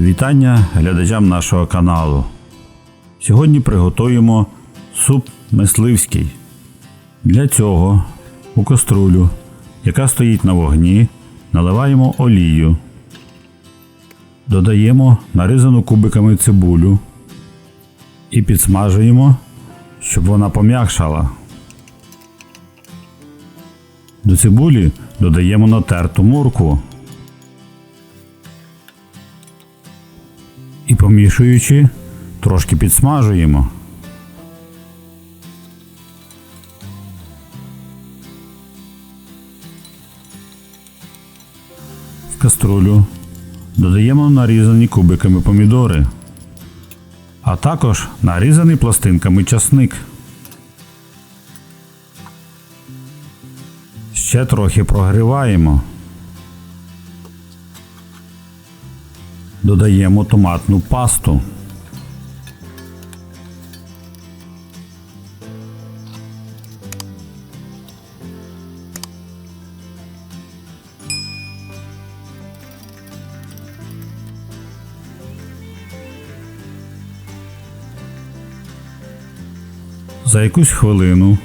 Вітання глядачам нашого каналу. Сьогодні приготуємо суп мисливський. Для цього у каструлю, яка стоїть на вогні, наливаємо олію. Додаємо нарізану кубиками цибулю і підсмажуємо, щоб вона пом'якшала. До цибулі додаємо натерту моркву. І помішуючи, трошки підсмажуємо. В каструлю додаємо нарізані кубиками помідори, а також нарізаний пластинками часник. Ще трохи прогріваємо. Додаємо томатну пасту. За якусь хвилину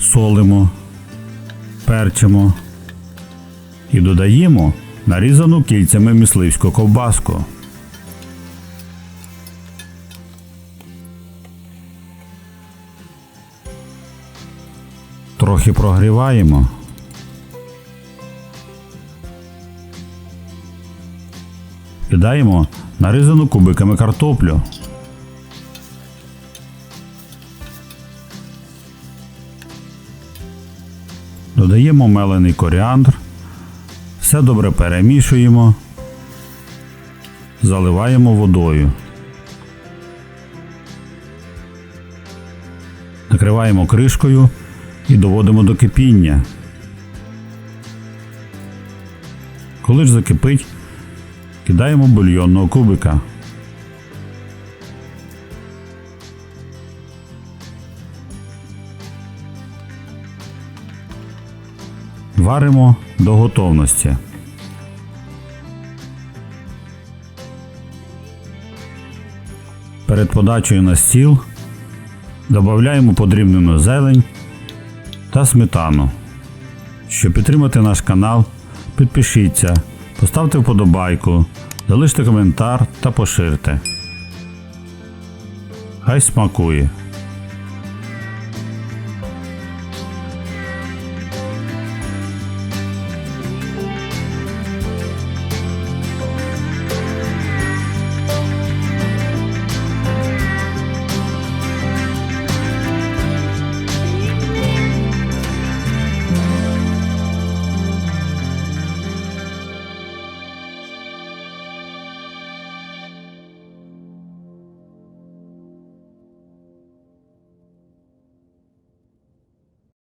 солимо, перчимо і додаємо нарізану кільцями мисливську ковбаску. Трохи прогріваємо. Кидаємо нарізану кубиками картоплю. Додаємо мелений коріандр. Все добре перемішуємо, заливаємо водою. Накриваємо кришкою і доводимо до кипіння. Коли ж закипить, кидаємо бульйонного кубика. Варимо до готовності. Перед подачею на стіл додаємо подрібнену зелень та сметану. Щоб підтримати наш канал, підпишіться, поставте вподобайку, залиште коментар та поширте. Хай смакує!